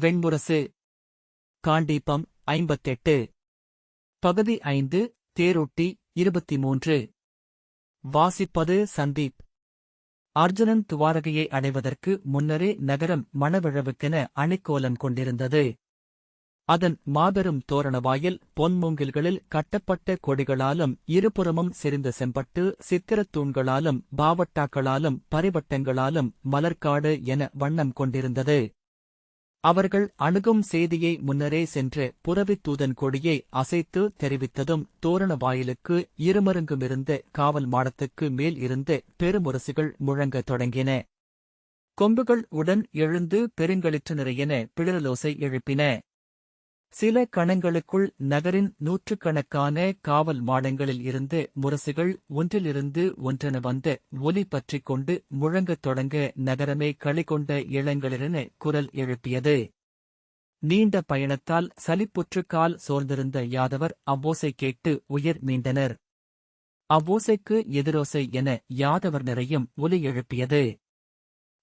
வெண்முரசு. காண்டீபம் ஐம்பத்தெட்டு. பகுதி ஐந்து தேரொட்டி இருபத்தி மூன்று வாசிப்பது சந்தீப். அர்ஜுனன் துவாரகையை அடைவதற்கு முன்னரே நகரம் மணவிழவுக்கென அணிக்கோலம் கொண்டிருந்தது. அதன் மாபெரும் தோரணவாயில் பொன்மூங்கில்களில் கட்டப்பட்ட கொடிகளாலும் இருபுறமும் செறிந்த செம்பட்டு சித்திரத் தூண்களாலும் பாவட்டாக்களாலும் பரிவட்டங்களாலும் மலர்க்காடு என வண்ணம் கொண்டிருந்தது. அவர்கள் அணுகும் செய்தியை முன்னரே சென்று புறவித் தூதன் கொடியை அசைத்து தெரிவித்ததும் தோரண வாயிலுக்கு இருமருங்குமிருந்த காவல் மாடத்துக்கு மேல் இருந்து பெருமுரசுகள் முழங்கத் தொடங்கின. கொம்புகள் உடன் எழுந்து பெருங்களிற்று நிறையன பிளிரலோசை எழுப்பின. சில கணங்களுக்குள் நகரின் நூற்றுக்கணக்கான காவல் மாடங்களில் இருந்து முரசுகள் ஒன்றிலிருந்து ஒன்றென வந்த ஒலி பற்றிக் கொண்டு முழங்கத் தொடங்க நகரமே களிகொண்ட இளங்களிரென குரல் எழுப்பியது. நீண்ட பயணத்தால் சலிப்புற்று கால் சோர்ந்திருந்த யாதவர் அவ்வோசை கேட்டு உயிர் மீண்டனர். அவ்வோசைக்கு எதிரோசை என யாதவர் நிறையும் ஒலி எழுப்பியது.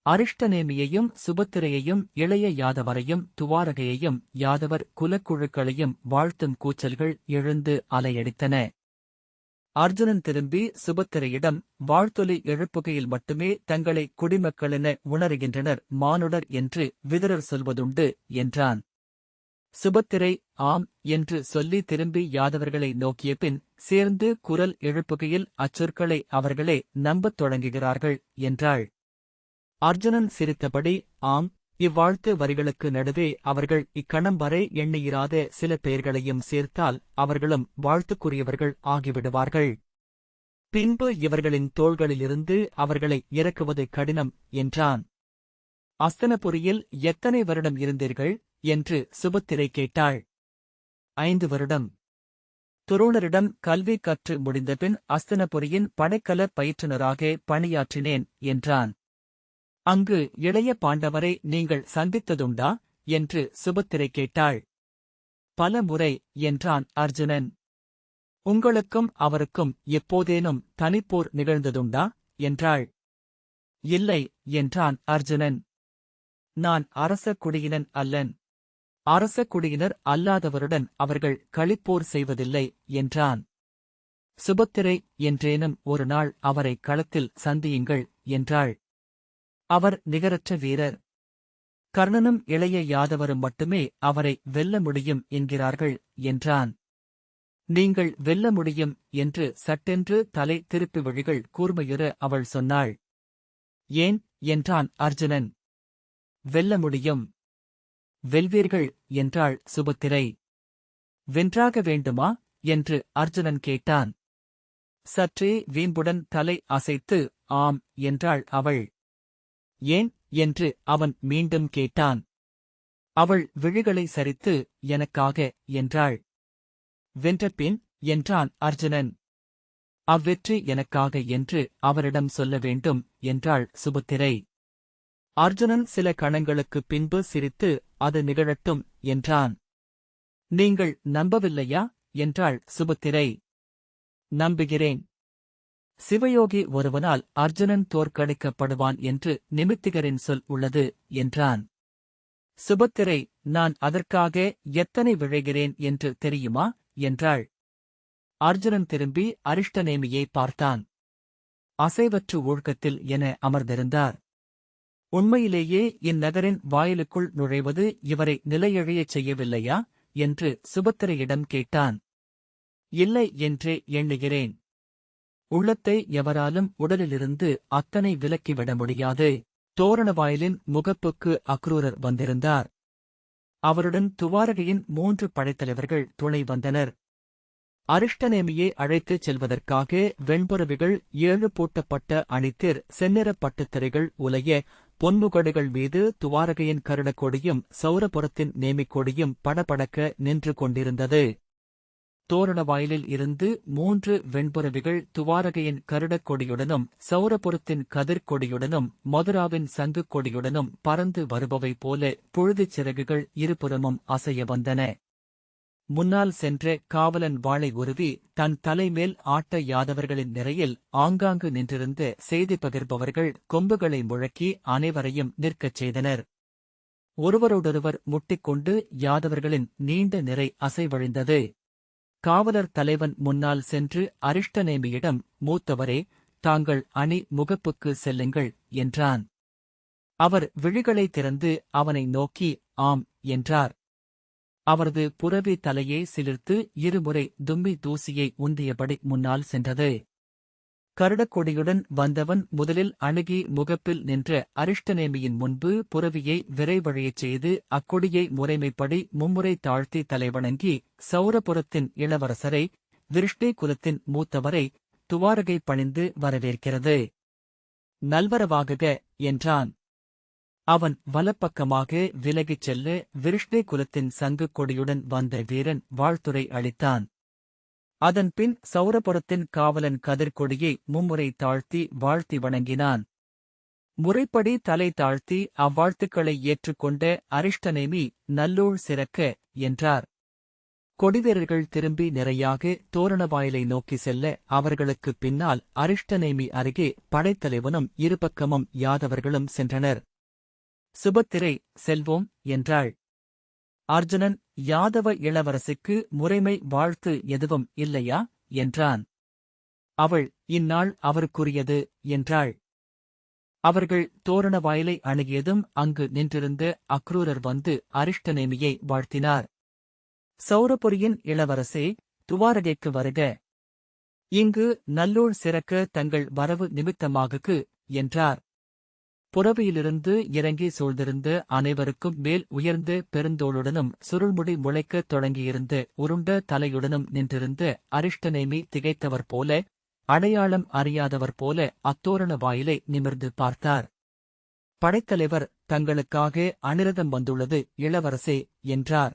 அரிஷ்டநேமியையும் சுபத்திரையையும் இளைய யாதவரையும் துவாரகையையும் யாதவர் குலக்குழுக்களையும் வாழ்த்தும் கூச்சல்கள் எழுந்து அலையடித்தன. அர்ஜுனன் திரும்பி சுபத்திரையிடம் வாழ்த்தொலி எழுப்புகையில் மட்டுமே தங்களை குடிமக்களென உணர்கின்றனர் மானுடர் என்று விதரர் சொல்வதுண்டு என்றான். சுபத்திரை ஆம் என்று சொல்லி திரும்பி யாதவர்களை நோக்கிய பின் சேர்ந்து குரல் எழுப்புகையில் அச்சொற்களை அவர்களே நம்பத் தொடங்குகிறார்கள் என்றாள். அர்ஜுனன் சிரித்தபடி ஆம் இவ்வாழ்த்து வரிகளுக்கு நடுவே அவர்கள் இக்கணம் வரை எண்ணியிராத சில பெயர்களையும் சேர்த்தால் அவர்களும் வாழ்த்துக்குரியவர்கள் ஆகிவிடுவார்கள். பின்பு இவர்களின் தோள்களிலிருந்து அவர்களை இறக்குவது கடினம் என்றான். அஸ்தனபுரியில் எத்தனை வருடம் இருந்தீர்கள்? என்று சுபத்திரை கேட்டாள். ஐந்து வருடம். துரோணரிடம் கல்வி கற்று முடிந்தபின் அஸ்தனபுரியின் படைக்கல பயிற்றுநராக பணியாற்றினேன் என்றான். அங்கு இளைய பாண்டவரை நீங்கள் சந்தித்ததுண்டா? என்று சுபத்திரை கேட்டாள். பல முறை என்றான் அர்ஜுனன். உங்களுக்கும் அவருக்கும் எப்போதேனும் தனிப்போர் நிகழ்ந்ததுண்டா? என்றாள். இல்லை என்றான் அர்ஜுனன். நான் அரச குடியினன் அல்லன். அரச குடியினர் அல்லாதவருடன் அவர்கள் களிப்போர் செய்வதில்லை என்றான். சுபத்திரை என்றேனும் ஒரு நாள் அவரை களத்தில் சந்தியுங்கள் என்றாள். அவர் நிகரற்ற வீரர். கர்ணனும் இளைய யாதவரும் மட்டுமே அவரை வெல்ல முடியும் என்கிறார்கள் என்றான். நீங்கள் வெல்ல முடியும் என்று சட்டென்று தலை திருப்பி வழிகள் கூர்மையுற அவள் சொன்னாள். ஏன்? என்றான் அர்ஜுனன். வெல்ல முடியும். வெல்வீர்கள் என்றாள் சுபத்திரை. வென்றாக வேண்டுமா? என்று அர்ஜுனன் கேட்டான். சற்றே வீம்புடன் தலை அசைத்து ஆம் என்றாள் அவள். ஏன் என்று அவன் மீண்டும் கேட்டான். அவள் விழிகளை சரித்து எனக்காக என்றாள். வென்றபின் என்றான் அர்ஜுனன். அவ்வெற்றி எனக்காக என்று அவரிடம் சொல்ல வேண்டும் என்றாள் சுபத்திரை. அர்ஜுனன் சில கணங்களுக்குப் பின்பு சிரித்து அது நிகழட்டும் என்றான். நீங்கள் நம்பவில்லையா? என்றாள் சுபத்திரை. நம்புகிறேன் சிவயோகி ஒருவனால் அர்ஜுனன் தோற்கடிக்கப்படுவான் என்று நிமித்திகரின் சொல் உள்ளது என்றான். சுபத்திரை நான் அதற்காக எத்தனை விழைகிறேன் என்று தெரியுமா என்றாள். அர்ஜுனன் திரும்பி அரிஷ்டநேமியை பார்த்தான். அசைவற்று ஒழுக்கத்தில் என அமர்ந்திருந்தார். உண்மையிலேயே இந்நகரின் வாயிலுக்குள் நுழைவது இவரை நிலையழியச் செய்யவில்லையா என்று சுபத்திரையிடம் கேட்டான். இல்லை என்றே எண்ணுகிறேன். உள்ளத்தை எவராலும் உடலிலிருந்து அத்தனை விலக்கிவிட முடியாது. தோரணவாயிலின் முகப்புக்கு அக்ரூரர் வந்திருந்தார். அவருடன் துவாரகையின் மூன்று படைத்தலைவர்கள் துணை வந்தனர். அரிஷ்டநேமியை அழைத்துச் செல்வதற்காக வெண்புறவிகள் ஏழு பூட்டப்பட்ட அணித்திர் செந்நிறப் பட்டுத்திரைகள் உலைய பொன்முகடுகள் மீது துவாரகையின் கருடக்கொடியும் சௌரபுரத்தின் நேமிக்கொடியும் படபடக்க நின்று கொண்டிருந்தது. தோரண வாயிலில் இருந்து மூன்று வெண்புறவிகள் துவாரகையின் கருடக் கொடியுடனும் சௌரபுரத்தின் கதிர்கொடியுடனும் மதுராவின் சங்குக் கொடியுடனும் பறந்து வருபவை போல புழுதிச் சிறகுகள் இருபுறமும் அசைய வந்தன. முன்னால் சென்ற காவலன் வாளை உருவி தன் தலைமேல் ஆட்ட யாதவர்களின் நிறையில் ஆங்காங்கு நின்றிருந்த செய்தி பகிர்பவர்கள் கொம்புகளை முழக்கி அனைவரையும் நிற்கச் செய்தனர். ஒருவரோடொருவர் முட்டிக்கொண்டு யாதவர்களின் நீண்ட நிறை அசைவழிந்தது. காவலர் தலைவன் முன்னால் சென்று அரிஷ்டநேமியிடம் மூத்தவரே தாங்கள் அணி முகப்புக்கு செல்லுங்கள் என்றான். அவர் விழிகளை திறந்து அவனை நோக்கி ஆம் என்றார். அவரது புரவி தலையை சிலிர்த்து இருமுறை தும்மி தூசியை உந்தியபடி முன்னால் சென்றது. கருடக்கொடியுடன் வந்தவன் முதலில் அணுகி முகப்பில் நின்ற அரிஷ்டநேமியின் முன்பு புரவியை விரைவழியச் செய்து அக்கொடியை முறைமைப்படி மும்முறை தாழ்த்தி தலைவணங்கி சௌரபுரத்தின் இளவரசரை விருஷ்ணி குலத்தின் மூத்தவரை துவாரகை பணிந்து வரவேற்கிறது. நல்வரவாகுக என்றான். அவன் வலப்பக்கமாக விலகிச் செல்ல விருஷ்ணி குலத்தின் சங்குக் கொடியுடன் வந்த வீரன் வாழ்த்துரை அளித்தான். அதன்பின் சௌரபுரத்தின் காவலன் கதிர்கொடியை மும்முறை தாழ்த்தி வாழ்த்தி வணங்கினான். முறைப்படி தலை தாழ்த்தி அவ்வாழ்த்துக்களை ஏற்றுக்கொண்ட அரிஷ்டநேமி நல்லூழ் சிறக்க என்றார். கொடிவீரர்கள் திரும்பி நிறையாக தோரணவாயிலை நோக்கி செல்ல அவர்களுக்குப் பின்னால் அரிஷ்டநேமி அருகே படைத்தலைவனும் இருபக்கமும் யாதவர்களும் சென்றனர். சுபத்திரை செல்வோம் என்றாள். அர்ஜுனன் யாதவ இளவரசிக்கு முறைமை வாழ்த்து எதுவும் இல்லையா? என்றான். அவள் இந்நாள் அவருக்குரியது என்றாள். அவர்கள் தோரண வாயிலை அணுகியதும் அங்கு நின்றிருந்த அக்ரூரர் வந்து அரிஷ்டநேமியை வாழ்த்தினார். சௌரபுரியின் இளவரசே துவாரகைக்கு வருக. இங்கு நல்லூர் சிறக்க தங்கள் வரவு நிமித்தமாகுக்கு என்றார். புறவியிலிருந்து இறங்கி சூழ்ந்திருந்து அனைவருக்கும் மேல் உயர்ந்து பெருந்தோளுடனும் சுருள்முடி முளைக்கத் தொடங்கியிருந்து உருண்ட தலையுடனும் நின்றிருந்து அரிஷ்டநேமி திகைத்தவர் போல அடையாளம் அறியாதவர் போல அத்தோரண வாயிலை நிமிர்ந்து பார்த்தார். படைத்தலைவர் தங்களுக்காக அனிரதம் வந்துள்ளது இளவரசே என்றார்.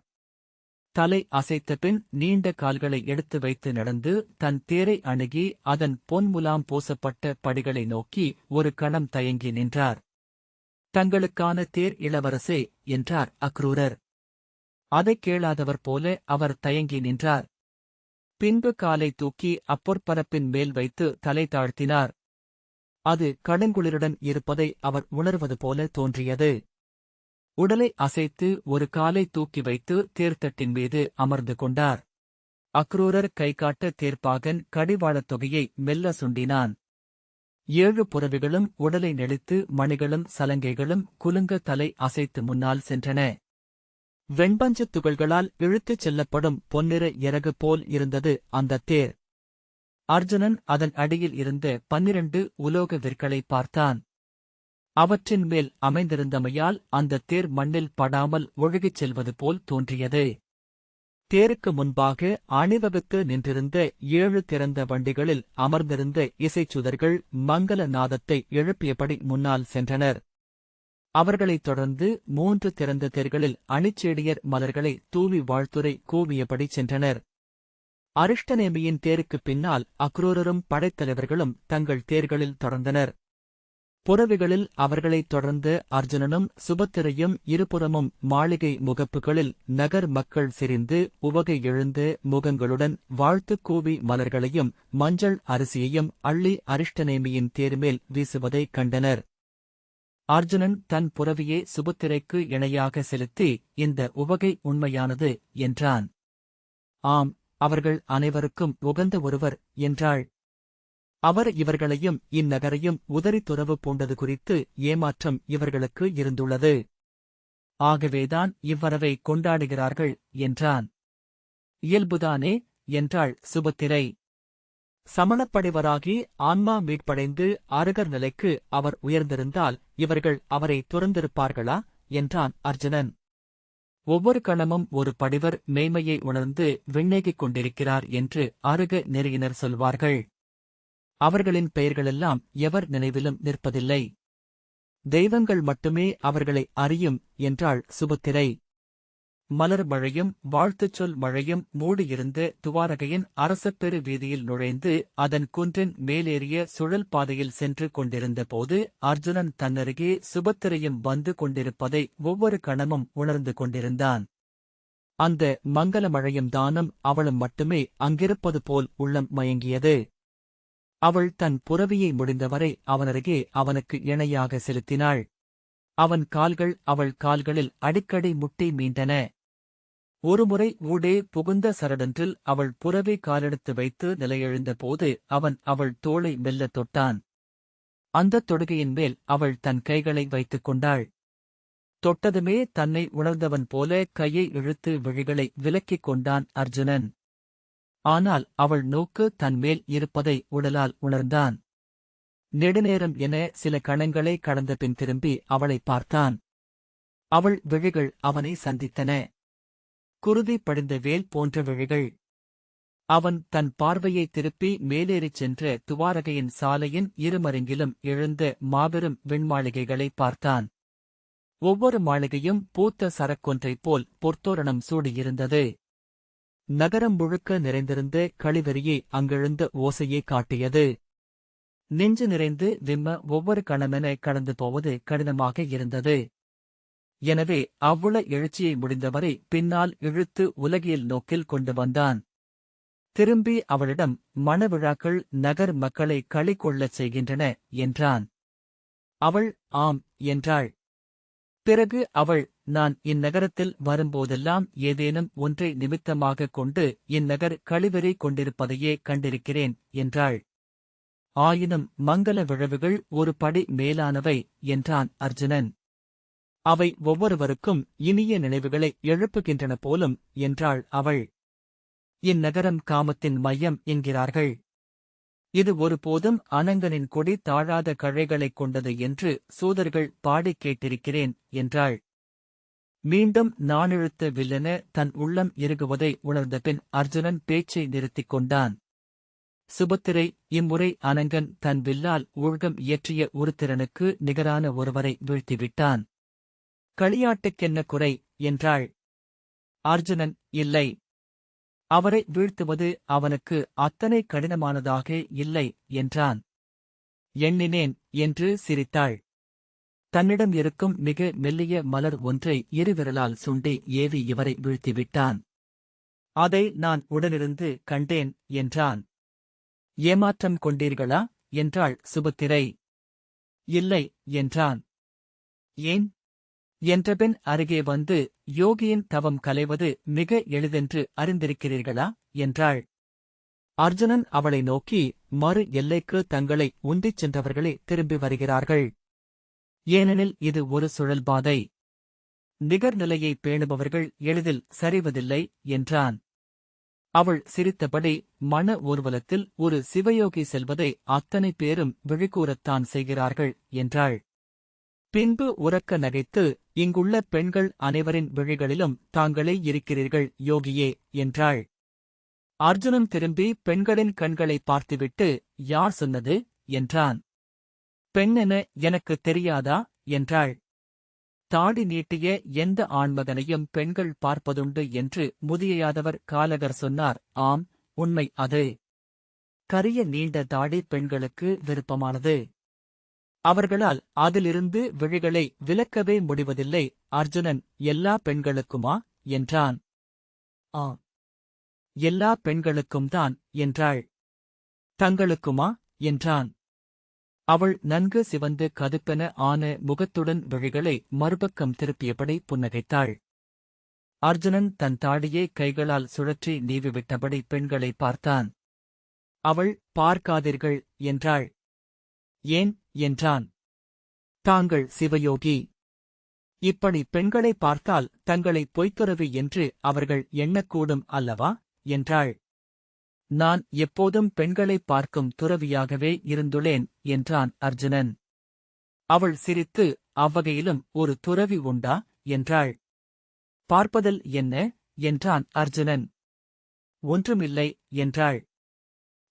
தலை அசைத்த பின் நீண்ட கால்களை எடுத்து வைத்து நடந்து தன் தேரை அணுகி அதன் பொன்முலாம் பூசப்பட்ட படிகளை நோக்கி ஒரு கணம் தயங்கி நின்றார். தங்களுக்கான தேர் இளவரசே என்றார் அக்ரூரர். அதைக் கேளாதவர் போல அவர் தயங்கி நின்றார். பின்பு காலை தூக்கி அப்பொற்பரப்பின் மேல் வைத்து தலை தாழ்த்தினார். அது கடுங்குளிருடன் இருப்பதை அவர் உணர்வது போல தோன்றியது. உடலை அசைத்து ஒரு காலை தூக்கி வைத்து தேர்த்தட்டின் மீது அமர்ந்து கொண்டார். அக்ரூரர் கைகாட்ட தேர்ப்பாகன் கடிவாளத் தொகையை மெல்ல சுண்டினான். ஏழு புறவிகளும் உடலை நெளித்து மணிகளும் சலங்கைகளும் குலுங்க தலை அசைத்து முன்னால் சென்றன. வெண்பஞ்சத் துகள்களால் இழுத்துச் செல்லப்படும் பொன்னிற இறகு போல் இருந்தது அந்தத் தேர். அர்ஜுனன் அதன் அடியில் இருந்த பன்னிரண்டு உலோக விற்களை பார்த்தான். அவற்றின் மேல் அமைந்திருந்தமையால் அந்தத் தேர் மண்ணில் படாமல் ஒழுகிச் செல்வது போல் தோன்றியது. தேருக்கு முன்பாக அணிவகுத்து நின்றிருந்த ஏழு திறந்த வண்டிகளில் அமர்ந்திருந்த இசைச்சுதர்கள் மங்கள நாதத்தை எழுப்பியபடி முன்னால் சென்றனர். அவர்களைத் தொடர்ந்து மூன்று திறந்த தேர்களில் அணிச்செடியர் மலர்களை தூவி வாழ்த்துரை கூவியபடி சென்றனர். அரிஷ்டநேமியின் தேருக்குப் பின்னால் அக்ரூரரும் படைத்தலைவர்களும் தங்கள் தேர்களில் தொடர்ந்தனர். புறவிகளில் அவர்களைத் தொடர்ந்து அர்ஜுனனும் சுபத்திரையும் இருபுறமும் மாளிகை முகப்புகளில் நகர் மக்கள் சிரிந்து உவகை எழுந்து முகங்களுடன் வாழ்த்துக் கூவி மலர்களையும் மஞ்சள் அரிசியையும் அள்ளி அரிஷ்டநேமியின் தேர்மேல் வீசுவதைக் கண்டனர். அர்ஜுனன் தன் புறவியே சுபத்திரைக்கு இணையாக செலுத்தி இந்த உவகை உண்மையானது? என்றான். ஆம் அவர்கள் அனைவருக்கும் உகந்த ஒருவர் என்றாள். அவர் இவர்களையும் இந்நகரையும் உதறித்துறவு துறவு பூண்டது குறித்து ஏமாற்றம் இவர்களுக்கு இருந்துள்ளது. ஆகவேதான் இவ்வரவை கொண்டாடுகிறார்கள் என்றான். இயல்புதானே என்றாள் சுபத்திரை. சமணப்படைவராகி ஆன்மா மீட்படைந்து அருகர் நிலைக்கு அவர் உயர்ந்திருந்தால் இவர்கள் அவரை துறந்திருப்பார்களா என்றான் அர்ஜுனன். ஒவ்வொரு கணமும் ஒரு படிவர் மேய்மையை உணர்ந்து விண்ணேகிக் கொண்டிருக்கிறார் என்று அருக நெறியினர் சொல்வார்கள். அவர்களின் பெயர்களெல்லாம் எவர் நினைவிலும் நிற்பதில்லை. தெய்வங்கள் மட்டுமே அவர்களை அறியும் என்றாள் சுபத்திரை. மலர் மழையும் வாழ்த்துச் சொல் மழையும் மூடியிருந்த துவாரகையின் அரசப்பெரு வீதியில் நுழைந்து அதன் குன்றின் மேலேறிய சுழல் பாதையில் சென்று கொண்டிருந்தபோது அர்ஜுனன் தன்னருகே சுபத்திரையும் வந்து கொண்டிருப்பதை ஒவ்வொரு கணமும் உணர்ந்து கொண்டிருந்தான். அந்த மங்கள மழையும் தானும் அவளும் மட்டுமே அங்கிருப்பது போல் உள்ளம் மயங்கியது. அவள் தன் புறவியை முடிந்தவரை அவனருகே அவனுக்கு இணையாக செலுத்தினாள். அவன் கால்கள் அவள் கால்களில் அடிக்கடி முட்டி மீண்டன. ஒருமுறை ஊடே புகுந்த சரடன்றில் அவள் புறவே காலெடுத்து வைத்து நிலையெழுந்தபோது அவன் அவள் தோளை மெல்லத் தொட்டான். அந்தத் தொடுகையின் மேல் அவள் தன் கைகளை வைத்துக் கொண்டாள். தொட்டதுமே தன்னை உணர்ந்தவன் போல கையை இழுத்து விழிகளை விலக்கிக் கொண்டான் அர்ஜுனன். ஆனால் அவள் நோக்கு தன்மேல் இருப்பதை உடலால் உணர்ந்தான். நெடுநேரம் என சில கணங்களை கடந்த பின் திரும்பி அவளை பார்த்தான். அவள் விழிகள் அவனை சந்தித்தன. குருதி படிந்த வேல் போன்ற விழிகள். அவன் தன் பார்வையை திருப்பி மேலேறிச் சென்ற துவாரகையின் சாலையின் இருமருங்கிலும் எழுந்த மாபெரும் விண்மாளிகைகளை பார்த்தான். ஒவ்வொரு மாளிகையும் பூத்த சரக்கொன்றைப் போல் பொற்தோரணம் சூடியிருந்தது. நகரம் முழுக்க நிறைந்திருந்த கழிவெறியே அங்கெழுந்த ஓசையை காட்டியது. நெஞ்சு நிறைந்து விம்ம ஒவ்வொரு கணமென கடந்து போவது கடினமாக இருந்தது. எனவே அவ்வுள எழுச்சியை முடிந்தவரை பின்னால் இழுத்து உலகியல் நோக்கில் கொண்டு வந்தான். திரும்பி அவளிடம் மணவிழாக்கள் நகர் மக்களை களி கொள்ளச் செய்கின்றன என்றான். அவள் ஆம் என்றாள். பிறகு அவள் நான் இந்நகரத்தில் வரும்போதெல்லாம் ஏதேனும் ஒன்றை நிமித்தமாகக் கொண்டு இந்நகர் கழிவறை கொண்டிருப்பதையே கண்டிருக்கிறேன் என்றாள். ஆயினும் மங்கள விழவுகள் ஒரு படி மேலானவை என்றான் அர்ஜுனன். அவை ஒவ்வொருவருக்கும் இனிய நினைவுகளை எழுப்புகின்றன போலும் என்றாள் அவள். இந்நகரம் காமத்தின் மையம் என்கிறார்கள். இது ஒருபோதும் அனங்கனின் கொடி தாழாத கழைகளைக் கொண்டது என்று சூதர்கள் பாடிக் கேட்டிருக்கிறேன் என்றாள். மீண்டும் நானெழுத்த வில்லென தன் உள்ளம் இறுகுவதை உணர்ந்தபின் அர்ஜுனன் பேச்சை நிறுத்திக் கொண்டான். சுபத்திரை இம்முறை அனங்கன் தன் வில்லால் ஊழ்கம் இயற்றிய உருத்திரனுக்கு நிகரான ஒருவரை வீழ்த்திவிட்டான். களியாட்டுக்கென்ன குறை? என்றாள். அர்ஜுனன் இல்லை. அவரை வீழ்த்துவது அவனுக்கு அத்தனை கடினமானதாக இல்லை என்றான். எண்ணினேன் என்று சிரித்தாள். தன்னிடம் இருக்கும் மிக மெல்லிய மலர் ஒன்றை இருவிரலால் சுண்டி ஏவி இவரை வீழ்த்திவிட்டான். அதை நான் உடனிருந்து கண்டேன் என்றான். ஏமாற்றம் கொண்டீர்களா? என்றாள் சுபத்திரை. இல்லை என்றான். ஏன்? என்றபின் அருகே வந்து யோகியின் தவம் கலைவது மிக எளிதென்று அறிந்திருக்கிறீர்களா? என்றாள். அர்ஜுனன் அவளை நோக்கி மறு எல்லைக்கு தங்களை உந்திச் சென்றவர்களே திரும்பி வருகிறார்கள். ஏனெனில் இது ஒரு சுழல்பாதை நிகர்நிலையை பேணுபவர்கள் எளிதில் சரிவதில்லை என்றான். அவள் சிரித்தபடி மன ஊர்வலத்தில் ஒரு சிவயோகி செல்வதை அத்தனை பேரும் விழிக்கூறத்தான் செய்கிறார்கள் என்றாள். பின்பு உறக்க நகைத்து இங்குள்ள பெண்கள் அனைவரின் விழிகளிலும் தாங்களே இருக்கிறீர்கள் யோகியே என்றாள். அர்ஜுனன் திரும்பி பெண்களின் கண்களை பார்த்துவிட்டு யார் சொன்னது என்றான். பெண்ணென எனக்கு தெரியாதா? என்றாள். தாடி நீட்டிய எந்த ஆண்மகனையும் பெண்கள் பார்ப்பதுண்டு? என்று முதியாதவர் காலகர் சொன்னார். ஆம் உண்மை அது. கரிய நீண்ட தாடி பெண்களுக்கு விருப்பமானது. அவர்களால் அதிலிருந்து விழிகளை விலக்கவே முடிவதில்லை. அர்ஜுனன் எல்லா பெண்களுக்குமா? என்றான். ஆ எல்லா பெண்களுக்கும் தான் என்றாள். தங்களுக்குமா? என்றான். அவள் நன்கு சிவந்து கதுப்பென ஆன முகத்துடன் விழிகளை மறுபக்கம் திருப்பியபடி புன்னகைத்தாள். அர்ஜுனன் தன் தாடியை கைகளால் சுழற்றி நீவிவிட்டபடி பெண்களை பார்த்தான். அவள் பார்க்காதீர்கள் என்றாள். ஏன் என்றான். தாங்கள் சிவயோகி. இப்படி பெண்களை பார்த்தால் தங்களை பொய்த்துறவு என்று அவர்கள் எண்ணக்கூடும் அல்லவா என்றாள். நான் எப்போதும் பெண்களை பார்க்கும் துறவியாகவே இருந்துள்ளேன் என்றான் அர்ஜுனன். அவள் சிரித்து அவ்வகையிலும் ஒரு துறவி உண்டா? என்றாள். பார்ப்பதில் என்ன? என்றான் அர்ஜுனன். ஒன்றுமில்லை என்றாள்.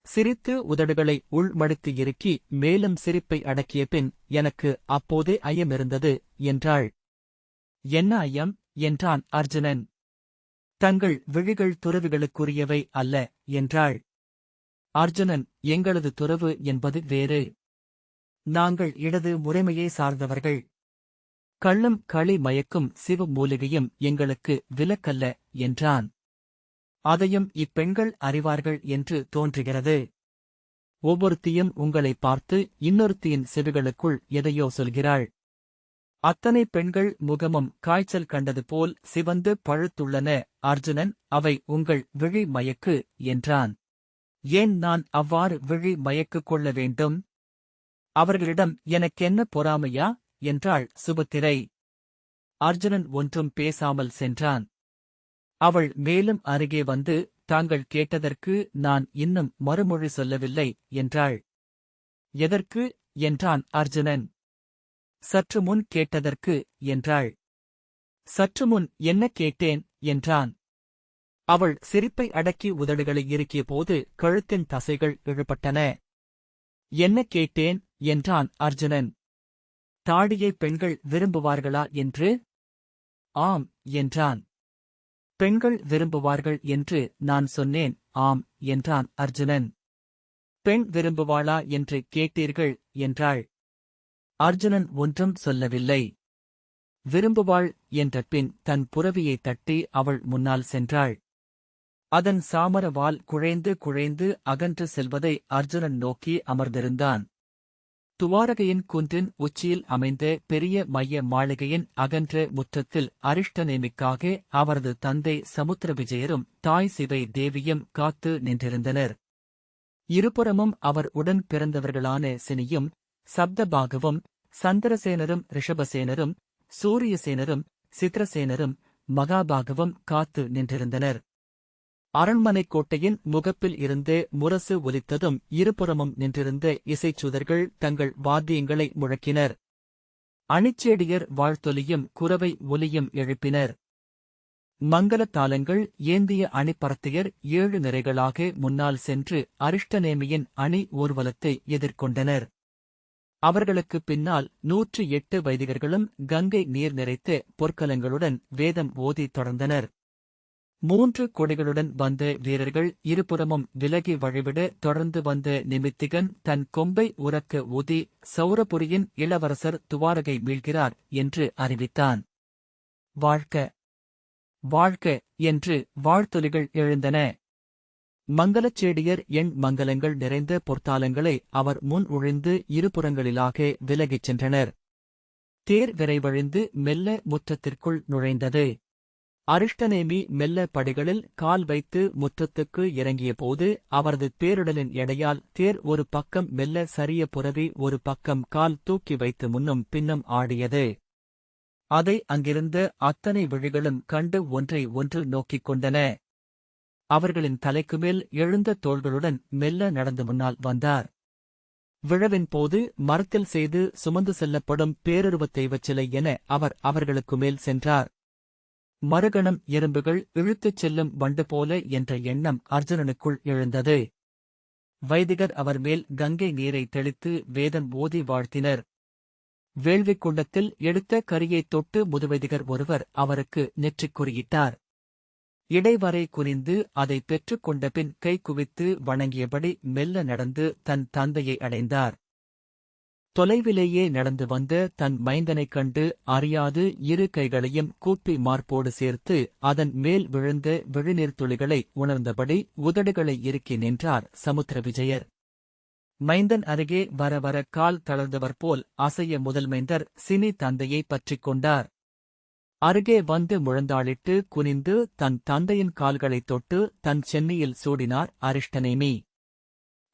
சிரித்து உதடுகளை உள்மடித்து இறுக்கி மேலும் சிரிப்பை அடக்கிய பின் எனக்கு அப்போதே ஐயமிருந்தது என்றாள். என்ன ஐயம்? என்றான் அர்ஜுனன். தங்கள் விழிகள் துறவிகளுக்குரியவை அல்ல என்றாள். அர்ஜுனன் எங்களது துறவு என்பது வேறு. நாங்கள் இடது முறைமையை சார்ந்தவர்கள். கள்ளம் களி மயக்கும் சிவ மூலிகையும் எங்களுக்கு விலக்கல்ல என்றான். அதையும் இப்பெண்கள் அறிவார்கள் என்று தோன்றுகிறது. ஒவ்வொருத்தியும் உங்களை பார்த்து இன்னொருத்தியின் செவிகளுக்குள் எதையோ சொல்கிறாள். அத்தனை பெண்கள் முகமும் காய்ச்சல் கண்டது போல் சிவந்து பழுத்துள்ளன. அர்ஜுனன் அவை உங்கள் விழி மயக்கு என்றான். ஏன் நான் அவ்வாறு விழி மயக்கு கொள்ள வேண்டும்? அவர்களிடம் எனக்கென்ன பொறாமையா? என்றாள் சுபத்திரை. அர்ஜுனன் ஒன்றும் பேசாமல் சென்றான். அவள் மேலும் அருகே வந்து தாங்கள் கேட்டதற்கு நான் இன்னும் மறுமொழி சொல்லவில்லை என்றாள். எதற்கு? என்றான் அர்ஜுனன். சற்று முன் கேட்டதற்கு என்றாள். சற்று முன் என்ன கேட்டேன்? என்றான். அவள் சிரிப்பை அடக்கி உதடுகளை இறுக்கிய போது கழுத்தின் தசைகள் இழுபட்டன. என்ன கேட்டேன்? என்றான் அர்ஜுனன். தாடியை பெண்கள் விரும்புவார்களா என்று? ஆம் என்றான். பெண்கள் விரும்புவார்கள் என்று நான் சொன்னேன். ஆம் என்றான் அர்ஜுனன். பெண் விரும்புவாளா என்று கேட்டீர்கள்? என்றாள். அர்ஜுனன் ஒன்றும் சொல்லவில்லை. விரும்புவாள் என்ற பின் தன் புறவியை தட்டி அவள் முன்னால் சென்றாள். அதன் சாமரவால் குழைந்து குழைந்து அகன்று செல்வதை அர்ஜுனன் நோக்கி அமர்ந்திருந்தான். துவாரகையின் குன்றின் உச்சியில் அமைந்த பெரிய மைய மாளிகையின் அகன்ற முற்றத்தில் அரிஷ்டநேமிக்காக அவரது தந்தை சமுத்திர விஜயரும் தாய் சிவை தேவியும் காத்து நின்றிருந்தனர். இருபுறமும் அவர் உடன் பிறந்தவர்களான சினியும் சப்தபாகுவும் சந்திரசேனரும் ரிஷபசேனரும் சூரியசேனரும் சித்ரசேனரும் மகாபாகவம் காத்து நின்றிருந்தனர். அரண்மனைக் கோட்டையின் முகப்பில் இருந்து முரசு ஒலித்ததும் இருபுறமும் நின்றிருந்த இசைச்சுதர்கள் தங்கள் வாத்தியங்களை முழக்கினர். அணிச்சேடியர் வாழ்த்தொலியும் குரவை ஒலியும் எழுப்பினர். மங்களத் தாளங்கள் ஏந்திய அணிப்பறத்தையர் ஏழு நிறைகளாக முன்னால் சென்று அரிஷ்டநேமியின் அணி ஊர்வலத்தை எதிர்கொண்டனர். அவர்களுக்குப் பின்னால் நூற்று எட்டு வைதிகர்களும் கங்கை நீர் நிறைத்து பொற்கலங்களுடன் வேதம் ஓதி தொடர்ந்தனர். மூன்று கொடிகளுடன் வந்த வீரர்கள் இருபுறமும் விலகி வழிவிட தொடர்ந்து வந்த நிமித்திகன் தன் கொம்பை உறக்க ஊதி சௌரபுரியின் இளவரசர் துவாரகை மீள்கிறார் என்று அறிவித்தான். வாழ்க்க வாழ்க்க என்று வாழ்த்தொலிகள் எழுந்தன. மங்களச்சேடியர் எண் மங்கலங்கள் நிறைந்த பொற்தாளங்களை அவர் முன் உழிந்து இருபுறங்களிலாக விலகிச் சென்றனர். தேர் விரைவழிந்து மெல்ல முற்றத்திற்குள் நுழைந்தது. அரிஷ்டநேமி மெல்ல படிகளில் கால் வைத்து முற்றத்துக்கு இறங்கியபோது அவரது பேரிடலின் எடையால் தேர் ஒரு பக்கம் மெல்ல சரிய புரவி ஒரு பக்கம் கால் தூக்கி வைத்து முன்னும் பின்னும் ஆடியது. அதை அங்கிருந்த அத்தனை விழிகளும் கண்டு ஒன்றை ஒன்று நோக்கிக் கொண்டன. அவர்களின் தலைக்கு மேல் எழுந்த தோள்களுடன் மெல்ல நடந்து முன்னால் வந்தார். விழவின் போது மரத்தில் செய்து சுமந்து செல்லப்படும் பேரருவத் தெய்வச் சிலை என அவர் அவர்களுக்கு மேல் சென்றார். மறுகணம் எறும்புகள் இழுத்துச் செல்லும் வண்டு போல என்ற எண்ணம் அர்ஜுனனுக்குள் எழுந்தது. வைதிகர் அவர் மேல் கங்கை நீரை தெளித்து வேதம் ஓதி வாழ்த்தினர். வேள்விக் குண்டத்தில் எடுத்த கரியைத் தொட்டு முதுவைதிகர் ஒருவர் அவருக்கு நெற்றிக் குறியிட்டார். இடைவரை குனிந்து அதை பெற்றுக்கொண்ட பின் கை குவித்து வணங்கியபடி மெல்ல நடந்து தன் தந்தையை அடைந்தார். தொலைவிலேயே நடந்து வந்த தன் மைந்தனைக் கண்டு அறியாது இரு கைகளையும் கூப்பி மார்போடு சேர்த்து அதன் மேல் விழுந்த விழிநீர் துளிகளை உணர்ந்தபடி உதடுகளை இறுக்கி நின்றார் சமுத்திர விஜயர். மைந்தன் அருகே வர வர கால் தளர்ந்தவர் போல் அசைய முதல் மைந்தர் சினி தந்தையை பற்றிக் கொண்டார். அருகே வந்து முழந்தாளிட்டு குனிந்து தன் தந்தையின் கால்களைத் தொட்டு தன் சென்னையில் சூடினார் அரிஷ்டநேமி.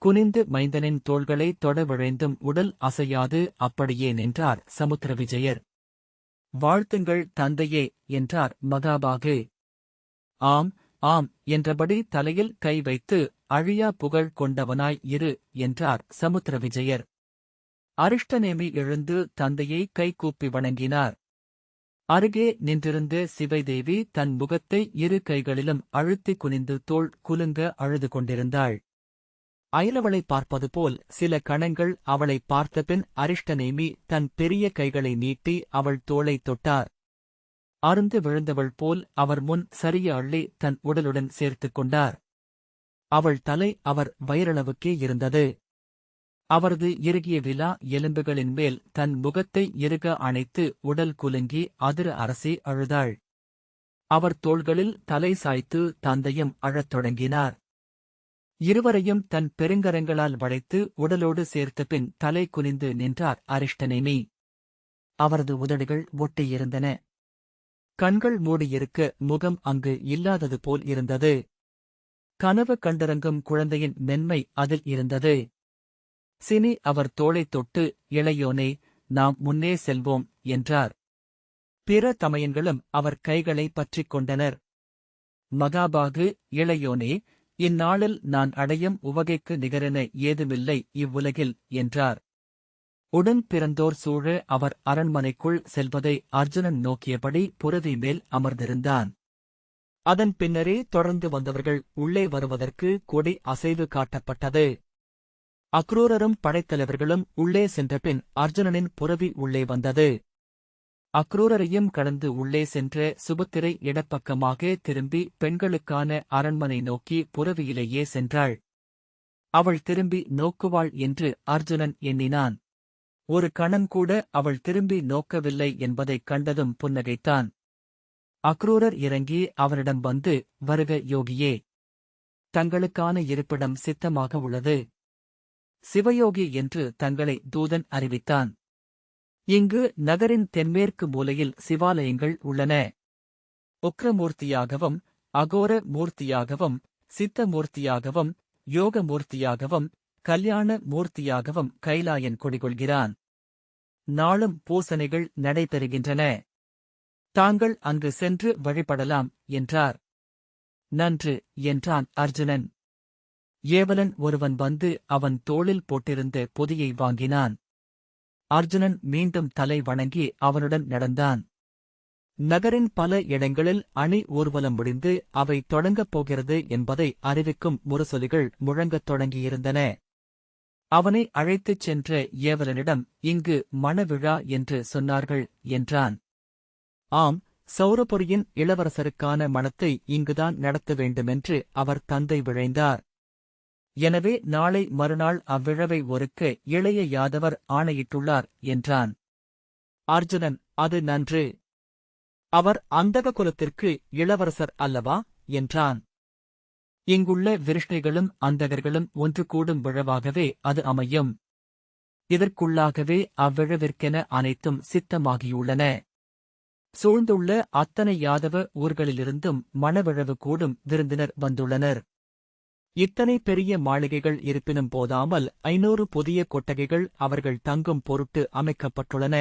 குனிந்து மைந்தனின் தோள்களை தொட விழைந்தும் உடல் அசையாது அப்படியே நின்றார் சமுத்திர விஜயர் வாழ்த்துங்கள் தந்தையே என்றார் மகாபாகு. ஆம் ஆம் என்றபடி தலையில் கை வைத்து அழியா புகழ் கொண்டவனாய் இரு என்றார் சமுத்திர விஜயர் அரிஷ்டநேமி எழுந்து தந்தையை கைகூப்பி வணங்கினார். அருகே நின்றிருந்த சிவைதேவி தன் முகத்தை இரு கைகளிலும் அழுத்திக் குனிந்து தோள் குலுங்க அழுது கொண்டிருந்தாள். அயலவளை பார்ப்பது போல் சில கணங்கள் அவளை பார்த்தபின் அரிஷ்டநேமி தன் பெரிய கைகளை நீட்டி அவள் தோளை தொட்டார். அருந்து விழுந்தவள் போல் அவர் முன் சரிய அள்ளி தன் உடலுடன் சேர்த்துக் கொண்டார். அவள் தலை அவர் வயிறளவுக்கே இருந்தது. அவரது இறுகிய விலா எலும்புகளின் மேல் தன் முகத்தை இறுக அணைத்து உடல் குலுங்கி அதிர அரசி அழுதாள். அவர் தோள்களில் தலை சாய்த்து தந்தையும் அழத் தொடங்கினார். இருவரையும் தன் பெருங்கரங்களால் வளைத்து உடலோடு சேர்த்த பின் தலை குனிந்து நின்றார் அரிஷ்டநேமி அவரது உதடுகள் ஒட்டியிருந்தன கண்கள் மூடியிருக்க முகம் அங்கு இல்லாதது போல் இருந்தது. கனவு கண்டறங்கும் குழந்தையின் மென்மை அதில் இருந்தது. சினி அவர் தோளைத் தொட்டு இளையோனே நாம் முன்னே செல்வோம் என்றார். பிற தமையன்களும் அவர் கைகளை பற்றிக் கொண்டனர். மகாபாகு இளையோனே இந்நாளில் நான் அடையும் உவகைக்கு நிகரென ஏதுமில்லை இவ்வுலகில் என்றார். உடன் பிறந்தோர் சூழ அவர் அரண்மனைக்குள் செல்வதை அர்ஜுனன் நோக்கியபடி புரதி மேல் அமர்ந்திருந்தான். அதன் பின்னரே தொடர்ந்து வந்தவர்கள் உள்ளே வருவதற்கு கொடி அசைவு காட்டப்பட்டது. அக்ரூரரும் படைத்தலைவர்களும் உள்ளே சென்றபின் அர்ஜுனனின் புரவி உள்ளே வந்தது. அக்ரூரரையும் கடந்து உள்ளே சென்ற சுபத்திரை இடப்பக்கமாக திரும்பி பெண்களுக்கான அரண்மனை நோக்கி புரவியிலேயே சென்றாள். அவள் திரும்பி நோக்குவாள் என்று அர்ஜுனன் எண்ணினான். ஒரு கணம் கூட அவள் திரும்பி நோக்கவில்லை என்பதைக் கண்டதும் புன்னகைத்தான். அக்ரூரர் இறங்கி அவரிடம் வந்து வருக யோகியே! தங்களுக்கான இருப்பிடம் சித்தமாக உள்ளது. சிவயோகி என்று தங்களை தூதன் அறிவித்தான். இங்கு நகரின் தென்மேற்கு மூலையில் சிவாலயங்கள் உள்ளன. உக்ரமூர்த்தியாகவும் அகோர மூர்த்தியாகவும் சித்தமூர்த்தியாகவும் யோகமூர்த்தியாகவும் கல்யாண மூர்த்தியாகவும் கைலாயன் குடிகொள்கிறான். நாளும் பூசனைகள் நடைபெறுகின்றன. தாங்கள் அங்கு சென்று வழிபடலாம் என்றார். நன்று என்றான் அர்ஜுனன். ஏவலன் ஒருவன் வந்து அவன் தோளில் போட்டிருந்த பொதியை வாங்கினான். அர்ஜுனன் மீண்டும் தலை வணங்கி அவனுடன் நடந்தான். நகரின் பல இடங்களில் அணி ஊர்வலம் முடிந்து அவை தொடங்கப் போகிறது என்பதை அறிவிக்கும் முரசொலிகள் முழங்கத் தொடங்கியிருந்தன. அவனை அழைத்துச் சென்ற ஏவலனிடம் இங்கு மணவிழா என்று சொன்னார்கள் என்றான். ஆம் சௌரபுரியின் இளவரசருக்கான மணத்தை இங்குதான் நடத்த வேண்டுமென்று அவர் தந்தை விழைந்தார். எனவே நாளை மறுநாள் அவ்விழவை ஒருக்க இளைய யாதவர் ஆணையிட்டுள்ளார் என்றான். அர்ஜுனன் அது நன்று. அவர் அந்தக குலத்திற்கு இளவரசர் அல்லவா என்றான். இங்குள்ள விருஷ்ணிகளும் அந்தகர்களும் ஒன்று கூடும் விழவாகவே அது அமையும். இதற்குள்ளாகவே அவ்விழவிற்கென அனைத்தும் சித்தமாகியுள்ளன. சூழ்ந்துள்ள அத்தனை யாதவ ஊர்களிலிருந்தும் மணவிழவு கூடும் விருந்தினர் வந்துள்ளனர். இத்தனை பெரிய மாளிகைகள் இருப்பினும் போதாமல் ஐநூறு புதிய கொட்டகைகள் அவர்கள் தங்கும் பொருட்டு அமைக்கப்பட்டுள்ளன.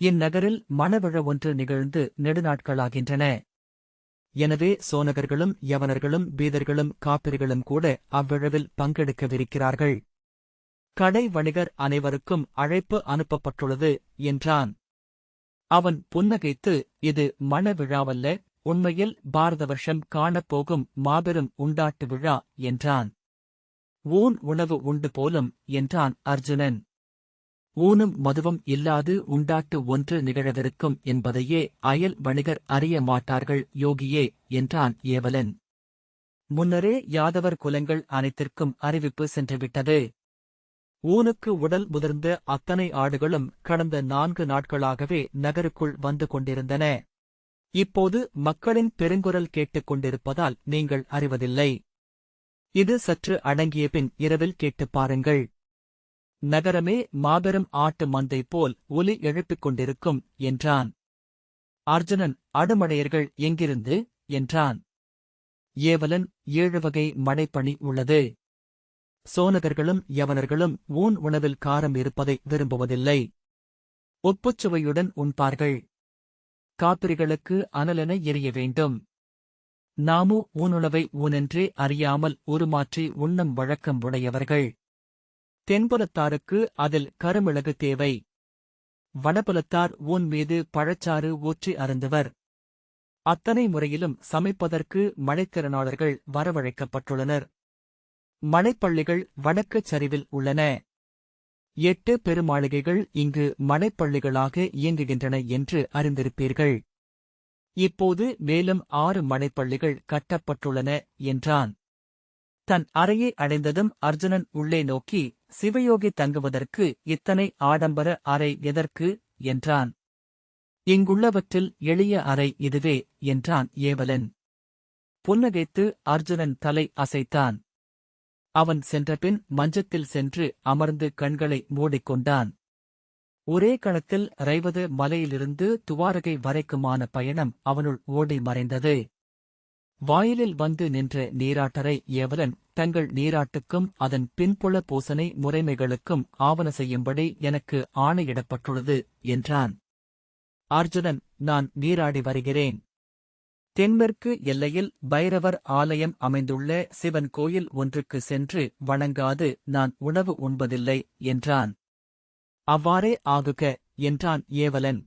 இந்நகரில் மணவிழ ஒன்று நிகழ்ந்து நெடுநாட்களாகின்றன. எனவே சோனகர்களும் யவனர்களும் பீதர்களும் காப்பிர்களும் கூட அவ்விழவில் பங்கெடுக்கவிருக்கிறார்கள். கடை வணிகர் அனைவருக்கும் அழைப்பு அனுப்பப்பட்டுள்ளது என்றான். அவன் புன்னகைத்து இது மணவிழாவல்ல உண்மையில் பாரத வருஷம் காணப்போகும் மாபெரும் உண்டாட்டு விழா என்றான். ஊன் உணவு உண்டு போலும் என்றான் அர்ஜுனன். ஊனும் மதுவும் இல்லாது உண்டாட்டு ஒன்று நிகழவிருக்கும் என்பதையே அயல் வணிகர் அறிய மாட்டார்கள் யோகியே என்றான் ஏவலன். முன்னரே யாதவர் குலங்கள் அனைத்திற்கும் அறிவிப்பு சென்றுவிட்டது. ஊனுக்கு உடல் முதிர்ந்த அத்தனை ஆடுகளும் கடந்த நான்கு நாட்களாகவே நகருக்குள் வந்து கொண்டிருந்தன. இப்போது மக்களின் பெருங்குரல் கேட்டுக் கொண்டிருப்பதால் நீங்கள் அறிவதில்லை. இது சற்று அடங்கிய பின் இரவில் கேட்டுப் பாருங்கள். நகரமே மாபெரும் ஆட்டு மந்தை போல் ஒலி எழுப்பிக் கொண்டிருக்கும் என்றான். அர்ஜுனன் அடுமடையர்கள் எங்கிருந்து? என்றான். ஏவலன் ஏழு வகை மழைப்பணி உள்ளது. சோனகர்களும் யவனர்களும் ஊன் உணவில் காரம் இருப்பதை விரும்புவதில்லை. ஒப்புச்சுவையுடன் உண்பார்கள். காப்பிரிகளுக்கு அனலென எரிய வேண்டும். நாமு ஊனுணவை ஊனென்றே அறியாமல் உருமாற்றி உண்ணம் வழக்கம் உடையவர்கள். தென்புலத்தாருக்கு அதில் கருமிளகு தேவை. வடபுலத்தார் ஊன் மீது பழச்சாறு ஊற்றி அருந்துவர். அத்தனை முறையிலும் சமைப்பதற்கு மழைத்திறனாளர்கள் வரவழைக்கப்பட்டுள்ளனர். மழைப்பள்ளிகள் வடக்குச் சரிவில் உள்ளன. எட்டு பெருமாளிகைகள் இங்கு மனைப்பள்ளிகளாக இயங்குகின்றன என்று அறிந்திருப்பீர்கள். இப்போது மேலும் ஆறு மனைப்பள்ளிகள் கட்டப்பட்டுள்ளன என்றான். தன் அறையை அடைந்ததும் அர்ஜுனன் உள்ளே நோக்கி சிவயோகி தங்குவதற்கு இத்தனை ஆடம்பர அறை எதற்கு? என்றான். இங்குள்ளவற்றில் எளிய அறை இதுவே என்றான் ஏவலன். புன்னகைத்து அர்ஜுனன் தலை அசைத்தான். அவன் சென்றபின் மஞ்சத்தில் சென்று அமர்ந்து கண்களை மூடிக்கொண்டான். ஒரே கணத்தில் ரைவது மலையிலிருந்து துவாரகை வரைக்குமான பயணம் அவனுள் ஓடி மறைந்தது. வாயிலில் வந்து நின்ற நீராட்டரை ஏவலன் தங்கள் நீராட்டுக்கும் அதன் பின்புல பூசனை முறைமைகளுக்கும் ஆவண செய்யும்படி எனக்கு ஆணையிடப்பட்டுள்ளது என்றான். அர்ஜுனன் நான் நீராடி வருகிறேன். தென்மேற்கு எல்லையில் பைரவர் ஆலயம் அமைந்துள்ள சிவன் கோயில் ஒன்றுக்கு சென்று வணங்காது நான் உணவு உண்பதில்லை என்றான். அவ்வாறே ஆகுக என்றான் ஏவலன்.